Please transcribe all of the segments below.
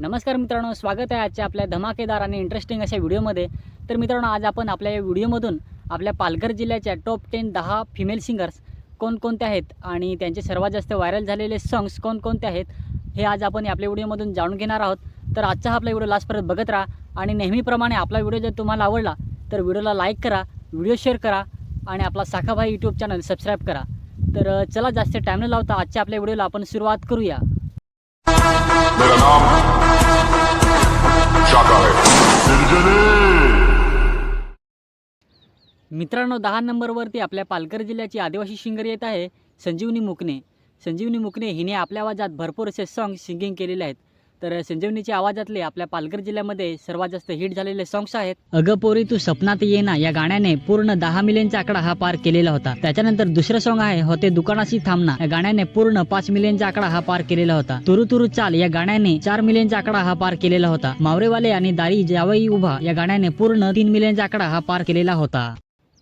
नमस्कार मित्रांनो स्वागत आहे आजच्या आपल्या धमाकेदार आणि इंटरेस्टिंग अशा व्हिडिओमध्ये. तर मित्रांनो आज आपण आपल्या या व्हिडिओमधून आपल्या पालघर जिल्ह्याच्या टॉप टेन दहा फिमेल सिंगर्स कोणकोणते आहेत आणि त्यांचे सर्वात जास्त व्हायरल झालेले सॉंग्स कोणकोणते आहेत हे आज आपण आपल्या व्हिडिओमधून जाणून घेणार आहोत. तर आजचा हा आपला व्हिडिओ लास्टपर्यंत बघत राहा आणि नेहमीप्रमाणे आपला व्हिडिओ जर तुम्हाला आवडला तर व्हिडिओला लाईक करा व्हिडिओ शेअर करा आणि आपला साखाभाई यूट्यूब चॅनल सबस्क्राईब करा. तर चला जास्त टाईम न लावता आजच्या आपल्या व्हिडिओला आपण सुरुवात करूया. मेरा नाम शाका है मित्रांनो दहा नंबरवरती आपल्या पालघर जिल्ह्याची आदिवासी सिंगर येत आहे संजीवनी मुकणे. संजीवनी मुकणे हिने आपल्या आवाजात भरपूर असे सॉंग सिंगिंग केलेले आहेत. तर संजीवनीच्या आवाजातले आपल्या पालघर जिल्ह्यामध्ये सर्वात जास्त हिट झालेले सॉंग्स आहेत. अगं पोरी तू सपनात ये ना या गाण्याने पूर्ण दहा मिलियनचा आकडा हा पार केलेला होता. त्याच्यानंतर दुसरं सॉंग आहे होते दुकानाशी थांबना या गाण्याने पूर्ण पाच मिलियनचा आकडा हा पार केलेला होता. तुरु तुरु चाल या गाण्याने चार मिलियनचा आकडा हा पार केलेला होता. मावरेवाले आणि दारी जावई उभा या गाण्याने पूर्ण तीन मिलियनचा आकडा हा पार केलेला होता.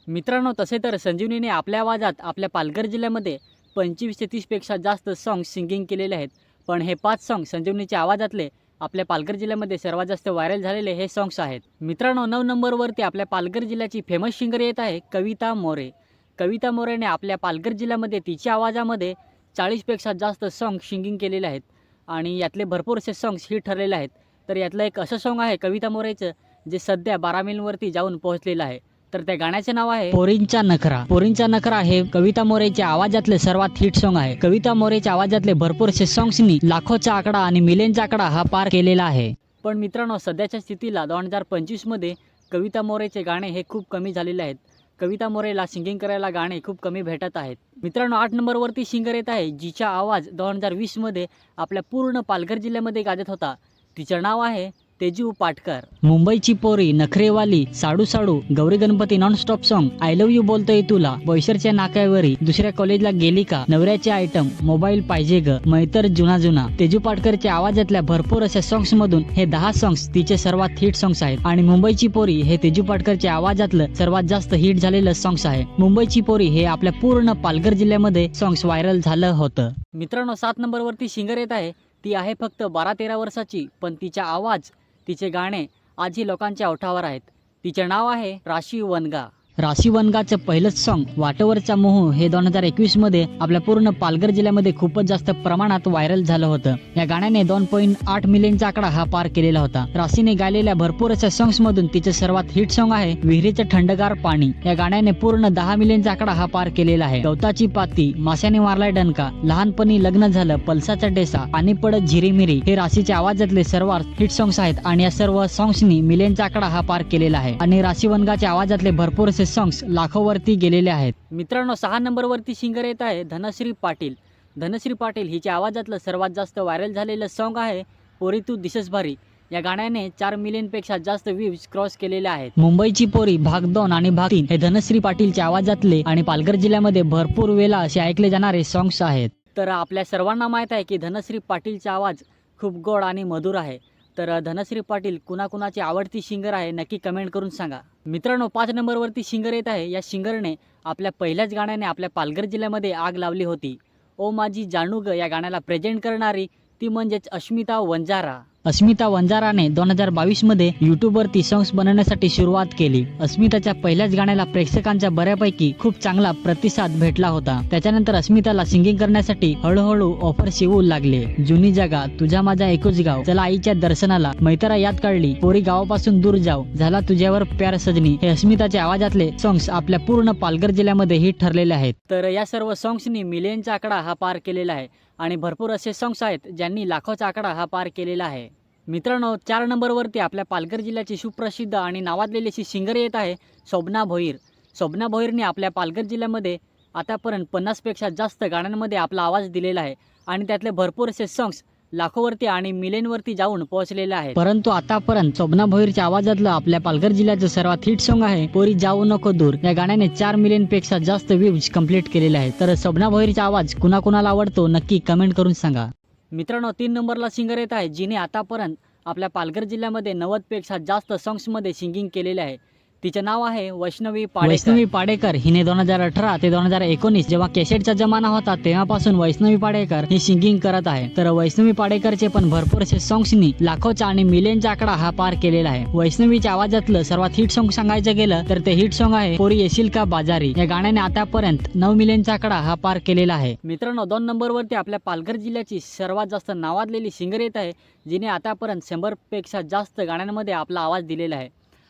मित्रांनो तसे तर संजीवनीने आपल्या आवाजात आपल्या पालघर जिल्ह्यामध्ये पंचवीस ते तीसपेक्षा जास्त सॉंग सिंगिंग केलेले आहेत. पण हे पाच सॉंग संजीवनीच्या आवाजातले आपल्या पालघर जिल्ह्यामध्ये सर्वात जास्त व्हायरल झालेले हे सॉंग्स आहेत. मित्रांनो नऊ नंबरवरती आपल्या पालघर जिल्ह्याची फेमस सिंगर येत आहे कविता मोरे. कविता मोरेने आपल्या पालघर जिल्ह्यामध्ये तिच्या आवाजामध्ये चाळीसपेक्षा जास्त सॉंग सिंगिंग केलेले आहेत. आणि यातले भरपूरसे सॉंग्स हिट ठरलेले आहेत. तर यातलं एक असं सॉंग आहे कविता मोरेचं जे सध्या बारा मिलवरती जाऊन पोहोचलेलं आहे. तर त्या गाण्याचे नाव आहे पोरींचा नखरा. पोरींचा नखरा हे कविता मोरेच्या आवाजातले सर्वात हिट सॉंग आहे. कविता मोरेच्या आवाजातले भरपूरसे सॉंग्सनी लाखोचा आकडा आणि मिलियनचा आकडा हा पार केलेला आहे. पण मित्रांनो सध्याच्या स्थितीला दोन हजार पंचवीसमध्ये कविता मोरेचे गाणे हे खूप कमी झालेले आहेत. कविता मोरेला सिंगिंग करायला गाणे खूप कमी भेटत आहेत. मित्रांनो आठ नंबरवरती सिंगर येत आहे जिचा आवाज दोन हजार वीसमध्ये आपल्या पूर्ण पालघर जिल्ह्यामध्ये गाजत होता. तिचं नाव आहे तेजू पाटकर. मुंबईची पोरी नखरेवाली साडू साडू Gauri Ganpati non stop song I love you बोलतोय तुला. बैसरच्या नाक्यावरी दुसऱ्या कॉलेजला गेली का? नवऱ्याचे आयटम मोबाईल पाहिजे ग. मैतर जुना जुना. तेजू पाटकरच्या आवाजातल्या भरपूर अशा सॉंग्स मधून हे दहा सॉंग्स तिचे सर्वात हिट सॉंग्स आहेत. आणि मुंबईची पोरी हे तेजू पाटकरच्या आवाजातलं सर्वात जास्त हिट झालेलं सॉंग्स आहे. मुंबईची पोरी हे आपल्या पूर्ण पालघर जिल्ह्यामध्ये सॉंग्स व्हायरल झालं होतं. मित्रांनो सात नंबरवरती सिंगर येत आहे. ती आहे फक्त बारा तेरा वर्षाची पण तिचा आवाज तिचे गाणे आजही लोकांच्या ओठावर आहेत. तिचे नाव आहे राशी वनगा. राशी वनगाचं पहिलंच सॉन्ग वाटेवरचा मोह हे दोन हजार एकवीसमध्ये आपल्या पूर्ण पालघर जिल्ह्यामध्ये खूपच जास्त प्रमाणात व्हायरल झालं होतं. या गाण्याने दोन पॉईंट आठ मिलियनचा आकडा हा पार केलेला होता. राशीने गायलेल्या भरपूर अशा सॉंग्स मधून तिचं सर्वात हिट सॉंग आहे विहिरीचं थंडगार पाणी. या गाण्याने पूर्ण दहा मिलियनचा आकडा हा पार केलेला आहे. गवताची पाती माशाने मारलाय डणका लहानपणी लग्न झालं पल्साचा डेसा आणि पडत झिरीमिरी हे राशीच्या आवाजातले सर्वात हिट सॉंग्स आहेत आणि या सर्व सॉंग्सनी मिलियनचा आकडा हा पार केलेला आहे. आणि राशी वनगाच्या आवाजातले भरपूर असे सॉंग्स लाखोवरती गेलेले आहेत. मित्रांनो सहा नंबरवरती सिंगर येत आहे धनश्री पाटील. धनश्री पाटील हिच्या आवाजातलं सर्वात जास्त व्हायरल झालेलं सॉन्ग आहे पोरी तू दिसस भारी या गाण्याने चार मिलियनपेक्षा जास्त व्ह्यूज क्रॉस केलेले आहेत. मुंबईची पोरी भाग दोन आणि भाग तीन हे धनश्री पाटीलच्या आवाजातले आणि पालघर जिल्ह्यामध्ये भरपूर वेळा असे ऐकले जाणारे सॉंग्स आहेत. तर आपल्या सर्वांना माहीत आहे की धनश्री पाटीलचा आवाज खूप गोड आणि मधुर आहे. तर धनश्री पाटील कुणाकुणाची आवडती सिंगर आहे नक्की कमेंट करून सांगा. मित्रांनो पाच नंबरवरती सिंगर येत आहे. या सिंगरने आपल्या पहिल्याच गाण्याने आपल्या पालघर जिल्ह्यामध्ये आग लावली होती. ओ माझी जानू या गाण्याला प्रेझेंट करणारी ती म्हणजेच अस्मिता वंजारा. अस्मिता वंजाराने दोन हजार बावीसमध्ये युट्यूबवरती सॉंग्स बनवण्यासाठी सुरुवात केली. अस्मिताच्या पहिल्याच गाण्याला प्रेक्षकांच्या बऱ्यापैकी खूप चांगला प्रतिसाद भेटला होता. त्याच्यानंतर अस्मिताला सिंगिंग करण्यासाठी हळूहळू ऑफर्स येऊ लागले. जुनी जागा तुझा माझा एकूच गाव. चला आईच्या दर्शनाला मैत्रा याद काढली. पोरी गावापासून दूर जाव. झाला तुझ्यावर प्यार सजनी. हे अस्मिताच्या आवाजातले सॉंग्स आपल्या पूर्ण पालघर जिल्ह्यामध्ये हिट ठरलेले आहेत. तर या सर्व सॉंग्सनी मिलियनचा आकडा हा पार केलेला आहे. आणि भरपूर असे सॉंग्स आहेत ज्यांनी लाखोचा आकडा हा पार केलेला आहे. मित्रांनो चार नंबरवरती आपल्या पालघर जिल्ह्याची सुप्रसिद्ध आणि नावाजलेली अशी सिंगर येत आहे शोभना भोईर. शोभना भोईरने आपल्या पालघर जिल्ह्यामध्ये आतापर्यंत पन्नासपेक्षा जास्त गाण्यांमध्ये आपला आवाज दिलेला आहे आणि त्यातले भरपूर असे सॉंग्स लाखोवरती आणि मिलेनवरती जाऊन पोहोचलेले आहे परंतु आतापर्यंत शोभना भोईरच्या आवाजातलं आपल्या पालघर जिल्ह्याचं सर्वात हिट सॉंग आहे पोरी जाऊ नको दूर. या गाण्याने चार मिलियनपेक्षा जास्त व्ह्यूज कंप्लीट केलेले आहे तर शोभना भोईरचा आवाज कुणाकुणाला आवडतो नक्की कमेंट करून सांगा. मित्रांनो तीन नंबरला सिंगर येत आहे जिने आतापर्यंत आपल्या पालघर जिल्ह्यामध्ये नव्वदपेक्षा जास्त सॉंग्समध्ये सिंगिंग केलेले आहे. तिचे नाव आहे वैष्णवी पाडेकर. वैष्णवी पाडेकर. हिने दोन हजार अठरा ते दोन हजार एकोणीस जेव्हा कॅसेटचा जमाना होता तेव्हापासून वैष्णवी पाडेकर ही सिंगिंग करत आहे. तर वैष्णवी पाडेकरचे पण भरपूर असे सॉंग्सनी लाखोचा आणि मिलियनचा आकडा हा पार केलेला आहे. वैष्णवीच्या आवाजातलं सर्वात हिट सॉंग सांगायचं गेलं तर ते हिट सॉंग आहे पोरी येशील का बाजारी. या गाण्याने आतापर्यंत नऊ मिलियनचा आकडा हा पार केलेला आहे. मित्रांनो दोन नंबरवरती आपल्या पालघर जिल्ह्याची सर्वात जास्त नावाजलेली सिंगर येत आहे जिने आतापर्यंत शंभरपेक्षा जास्त गाण्यांमध्ये आपला आवाज दिलेला आहे.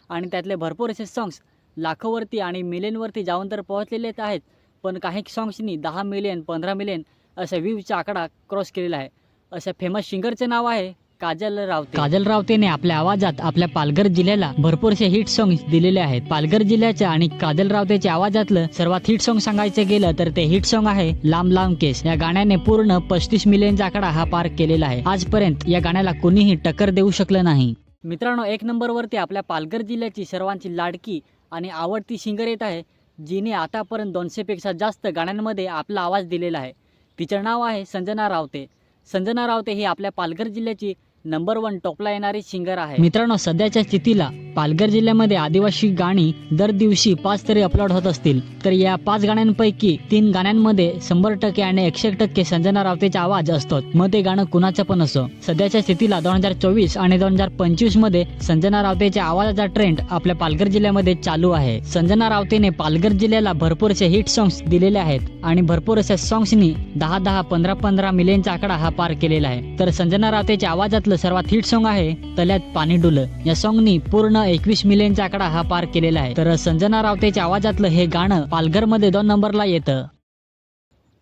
आणि त्यातले भरपूर असे सॉंग्स लाखोवरती आणि मिलियनवरती जाऊन तर पोहोचलेलेच आहेत. पण काही सॉंग्सनी दहा मिलियन पंधरा मिलियन असा व्ह्यूचा आकडा क्रॉस केलेला आहे. अशा फेमस सिंगरचे नाव आहे काजल रावते. काजल रावतेने आपल्या आवाजात आपल्या पालघर जिल्ह्याला भरपूरसे हिट सॉंग्स दिलेले आहेत. पालघर जिल्ह्याच्या आणि काजल रावतेच्या आवाजातलं सर्वात हिट सॉंग सांगायचं गेलं तर ते हिट सॉंग आहे लांब लांब केस. या गाण्याने पूर्ण पस्तीस मिलियनचा आकडा हा पार केलेला आहे. आजपर्यंत या गाण्याला कोणीही टक्कर देऊ शकलं नाही. मित्रांनो एक नंबरवरती आपल्या पालघर जिल्ह्याची सर्वांची लाडकी आणि आवडती सिंगर येत आहे जिने आतापर्यंत दोनशेपेक्षा जास्त गाण्यांमध्ये आपला आवाज दिलेला आहे. तिचं नाव आहे संजना रावते. संजना रावते ही आपल्या पालघर जिल्ह्याची नंबर वन टॉपला येणारी सिंगर आहे. मित्रांनो सध्याच्या स्थितीला पालघर जिल्ह्यामध्ये आदिवासी गाणी दर दिवशी पाच तरी अपलोड होत असतील. तर या पाच गाण्यांपैकी तीन गाण्यांमध्ये शंभर टक्के आणि एकशे टक्के संजना रावतेचा आवाज असतो. मग ते गाणं कुणाचं पण असो. सध्याच्या स्थितीला दोन हजार चोवीस आणि दोन हजार पंचवीसमध्ये संजना रावतेच्या आवाजाचा ट्रेंड आपल्या पालघर जिल्ह्यामध्ये चालू आहे. संजना रावतेने पालघर जिल्ह्याला भरपूरसे हिट सॉंग्स दिलेले आहेत आणि भरपूर अशा सॉंग्सनी दहा दहा पंधरा पंधरा मिलियनचा आकडा हा पार केलेला आहे. तर संजना रावतेच्या आवाजातलं सर्वात हिट सॉंग आहे तल्यात पाणी डुलं. या सॉंगनी पूर्ण एकवीस मिलियनचा आकडा हा पार केलेला आहे. तर संजना रावतेच्या आवाजातलं हे गाणं पालघरमध्ये दोन नंबरला येतं.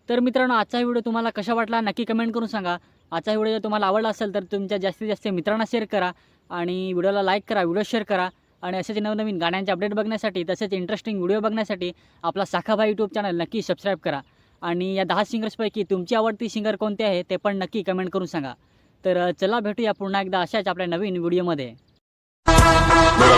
तर मित्रांनो आजचा व्हिडिओ तुम्हाला कसा वाटला नक्की कमेंट करून सांगा. आजचा व्हिडिओ जर तुम्हाला आवडला असेल तर तुमच्या जास्तीत जास्त मित्रांना शेअर करा आणि व्हिडिओला लाईक करा व्हिडिओ शेअर करा. आणि असेच नवनवीन गाण्यांचे अपडेट बघण्यासाठी तसेच इंटरेस्टिंग व्हिडिओ बघण्यासाठी आपला साखाभाई यूट्यूब चॅनल नक्की सबस्क्राईब करा. आणि या दहा सिंगर्सपैकी तुमची आवडती सिंगर कोणते आहे ते पण नक्की कमेंट करून सांगा. तर चला भेटूया पुन्हा एकदा अशाच आपल्या नवीन व्हिडिओमध्ये. मेरा